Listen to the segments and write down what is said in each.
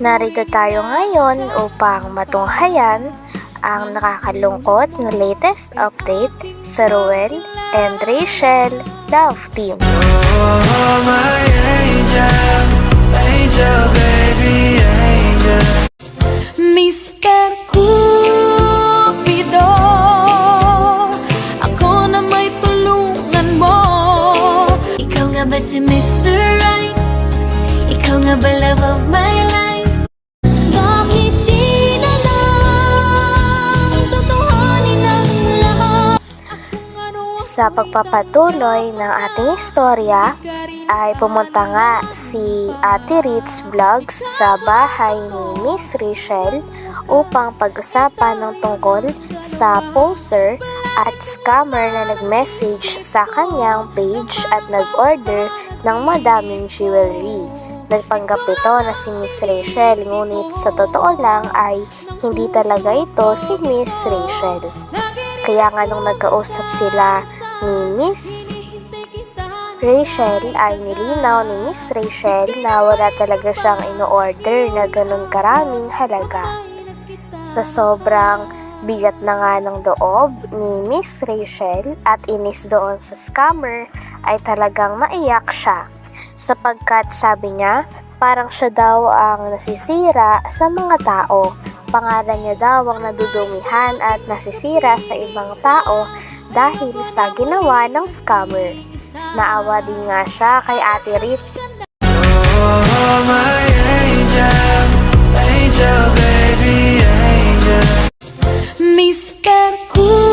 Narito tayo ngayon upang matunghayan ang nakakalungkot na latest update sa Ruel and Rachel Love Team. Oh, my angel, Sa pagpapatuloy ng ating istorya ay pumunta nga si Ate Ritz Vlogs sa bahay ni Miss Rachel upang pag-usapan ng tungkol sa poser at scammer na nag-message sa kanyang page at nag-order ng madaming jewelry. Nagpanggap ito na si Miss Rachel ngunit sa totoo lang ay hindi talaga ito si Miss Rachel. Kaya nga nung nagkausap sila ni Miss Rachel ay nilinaw ni Miss Rachel na wala talaga siyang ino-order na ganun karaming halaga. Sa sobrang bigat na nga ng loob ni Miss Rachel at inis doon sa scammer ay talagang naiyak siya sapagkat sabi niya parang siya daw ang nasisira sa mga tao. Pangalan niya daw ang nadudumihan at nasisira sa ibang tao dahil sa ginawa ng scammer. Naawa din nga siya kay Ate Ritz Oh, my angel, angel, baby, angel. Mr. Cupido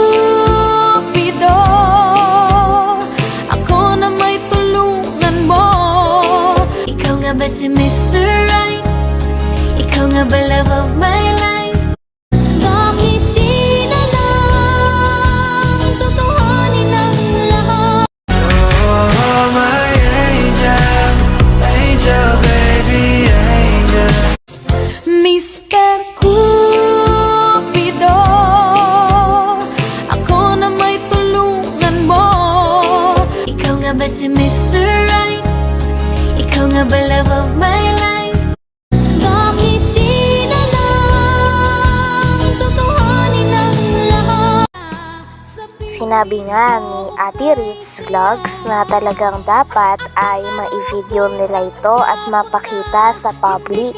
Sinabi nga ni Ate Ritz Vlogs na talagang dapat ay ma-video nila ito at mapakita sa public.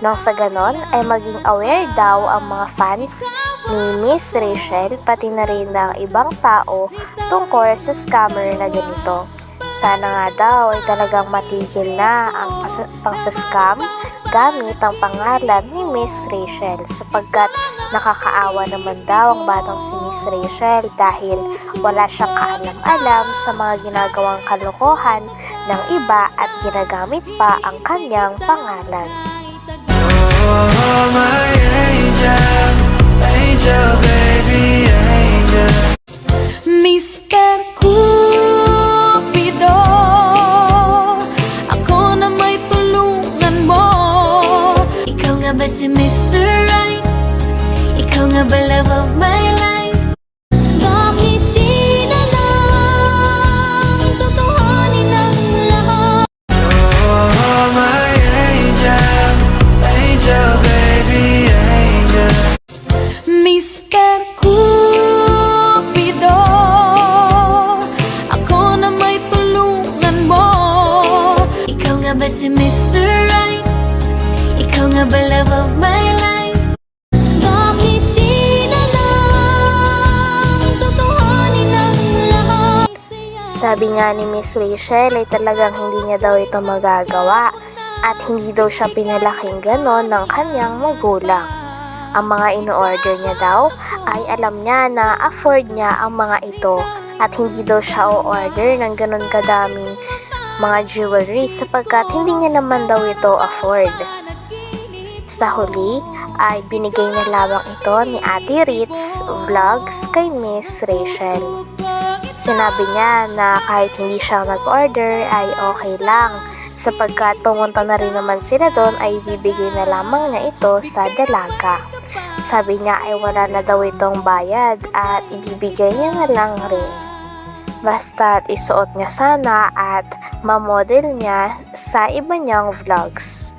Nang sa ganon ay maging aware daw ang mga fans ni Miss Rachel pati na rin ng ibang tao tungkol sa scammer na ganito. Sana nga daw ay talagang matigil na ang pang-scam gamit ang pangalan ni Miss Rachel sapagkat nakakaawa naman daw ang batang si Miss Rachel dahil wala siyang kaalam-alam sa mga ginagawang kalokohan ng iba at ginagamit pa ang kanyang pangalan. Oh, my angel, angel, baby, angel. Mr. nga ba si Mr. Right? Ikaw nga ba love of my Sabi nga ni Miss Rachel ay talagang hindi niya daw ito magagawa at hindi daw siya pinalaking ganon ng kanyang magulang. Ang mga ino-order niya daw ay alam niya na afford niya ang mga ito at hindi daw siya o-order ng ganon kadaming mga jewelry sapagkat hindi niya naman daw ito afford. Sa huli ay binigay na lamang ito ni Ate Ritz Vlogs kay Miss Rachel. Sinabi niya na kahit hindi siya mag-order ay okay lang sapagkat pumunta na rin naman sila doon ay bibigay na lamang niya ito sa dalaga. Sabi niya ay wala na daw itong bayad at ibibigay niya na lang rin. Basta't isuot niya sana at mamodel niya sa iba niyang vlogs.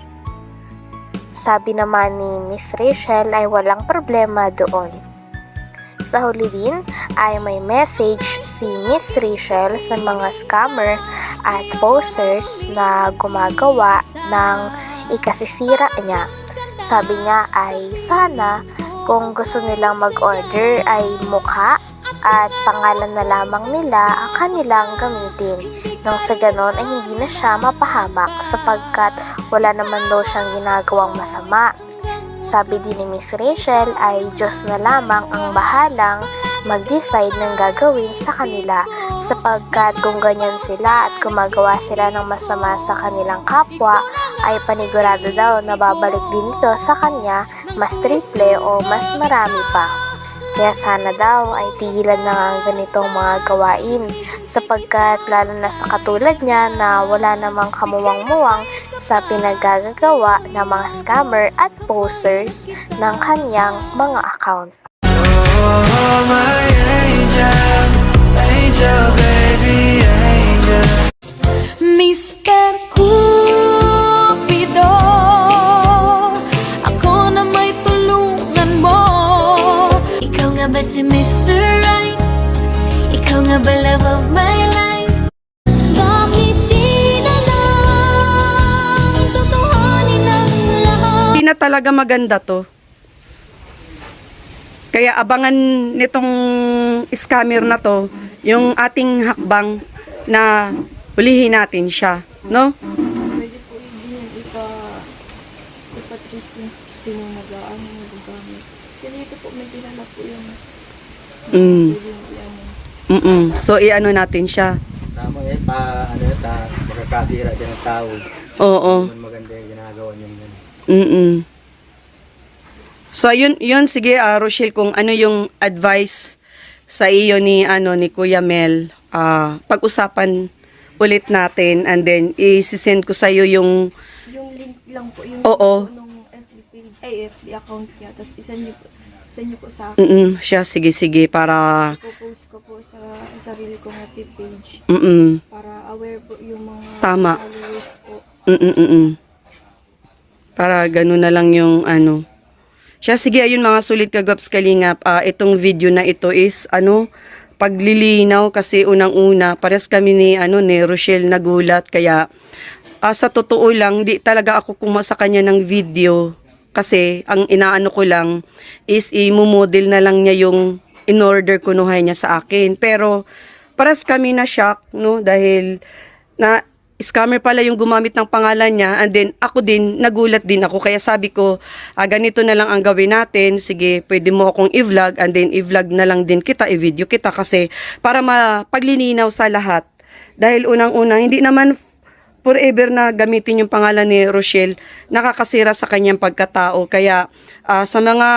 Sabi naman ni Miss Rachel ay walang problema doon. Sa huli din ay may message si Miss Rachel sa mga scammer at posers na gumagawa ng ikasisira niya. Sabi niya ay sana kung gusto nilang mag-order ay mukha at pangalan na lamang nila ang kanilang gamitin nang sa ganon ay hindi na siya mapahamak sapagkat wala naman daw siyang ginagawang masama. Sabi din ni Miss Rachel ay Diyos na lamang ang bahalang mag-decide ng gagawin sa kanila sapagkat kung ganyan sila at gumagawa sila ng masama sa kanilang kapwa ay panigurado daw na babalik din ito sa kanya mas triple o mas marami pa. Kaya sana daw ay tigilan na nga ang ganitong mga gawain sapagkat lalo na sa katulad niya na wala namang kamuwang-muwang sa pinagagagawa ng mga scammer at posers ng kanyang mga account. Oh, my angel, angel, baby, angel. Na talaga maganda to. Kaya abangan nitong scammer na to, yung ating hakbang na hulihin natin siya, no? Pwede po hindi yung ipa ipatrace kung sino nag-aano nagagamit. Kasi dito po may kilala po yung Mm. yung ano. Mm So, i-ano natin siya. Tama yan, pa, ano ta, makakasira din ng tao. Oo. Maganda yung ginagawa niya yan. Mm So, yun, yun sige, ah, Rochelle, kung ano yung advice sa iyo ni, ano, ni Kuya Mel, ah, pag-usapan ulit natin and then i-send ko sa iyo yung Yung link lang po, yung Oo. nung FB page, ay FB account niya. Tapos isa niyo po, isa niyo po sa akin. mm siya, sige, sige, para, Ipopost ko po sa sarili kong FB page mm para aware po yung mga Tama. followers po. Mm-mm-mm. Para ganun na lang yung ano. Siya, sige, ayun mga sulit kagaps kalingap. Ah, itong video na ito is, ano, paglilinaw kasi unang-una, pares kami ni, ano, ni Rochelle nagulat. Kaya, ah, sa totoo lang, di talaga ako kuma sa kanya ng video. Kasi, ang inaano ko lang is i-model na lang niya yung in-order kunuhay niya sa akin. Pero, pares kami na shock, no? Dahil, na scammer pala yung gumamit ng pangalan niya and then ako din nagulat din ako. Kaya sabi ko ah, ganito na lang ang gawin natin. Sige pwede mo akong i-vlog and then i-vlog na lang din kita i-video kita kasi para mapaglilinaw sa lahat. Dahil unang-una hindi naman forever na gamitin yung pangalan ni Rochelle. Nakakasira sa kanyang pagkatao. Kaya ah, sa mga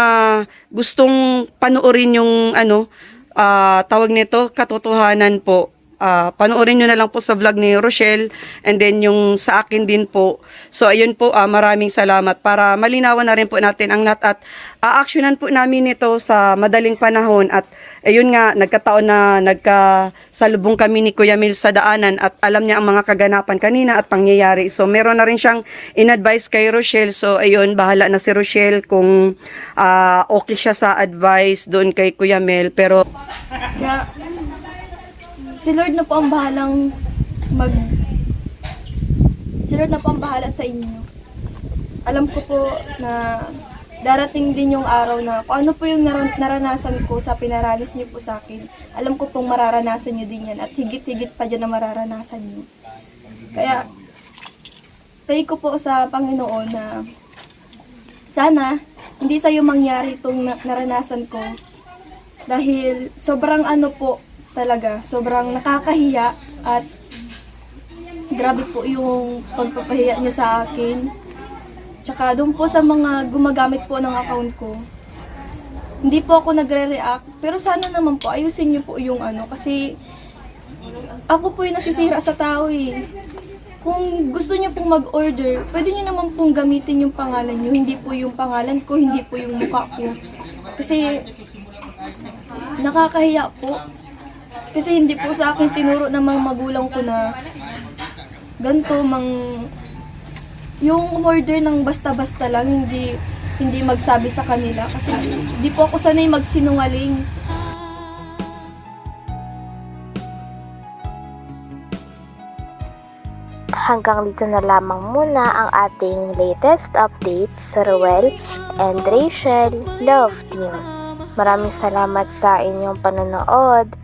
gustong panoorin yung ano ah, tawag nito katotohanan po Ah, panoorin nyo na lang po sa vlog ni Rochelle and then yung sa akin din po. So ayun po, ah, maraming salamat para malinawan na rin po natin ang lahat at a-actionan po namin ito sa madaling panahon at ayun nga, nagkataon na nagkasalubong kami ni Kuya Mil sa daanan at alam niya ang mga kaganapan kanina at pangyayari. So meron na rin siyang in-advise kay Rochelle. So ayun, bahala na si Rochelle kung ah, okay siya sa advice doon kay Kuya Mel. Pero Kaya, si Lord na po ang bahalang mag... Si Lord na po ang bahala sa inyo. Alam ko po na darating din yung araw na kung ano po yung naran- naranasan ko sa pinaranas niyo po sa akin. Alam ko pong mararanasan niyo din yan at higit-higit pa dyan na mararanasan niyo. Kaya, pray ko po sa Panginoon na sana hindi sa'yo mangyari itong na- naranasan ko dahil sobrang ano po talaga, sobrang nakakahiya at grabe po yung pagpapahiya nyo sa akin. Tsaka doon po sa mga gumagamit po ng account ko, hindi po ako nagre-react. Pero sana naman po, ayusin nyo po yung ano, kasi ako po yung nasisira sa tao eh. Kung gusto nyo pong mag-order, pwede nyo naman pong gamitin yung pangalan nyo. Hindi po yung pangalan ko, hindi po yung mukha ko. Kasi nakakahiya po. Kasi hindi po sa akin tinuro ng mga magulang ko na ganito, mang... Yung order ng basta-basta lang, hindi hindi magsabi sa kanila kasi hindi po ako sanay magsinungaling. Hanggang dito na lamang muna ang ating latest update sa Ruel and Rachel Love Team. Maraming salamat sa inyong panonood.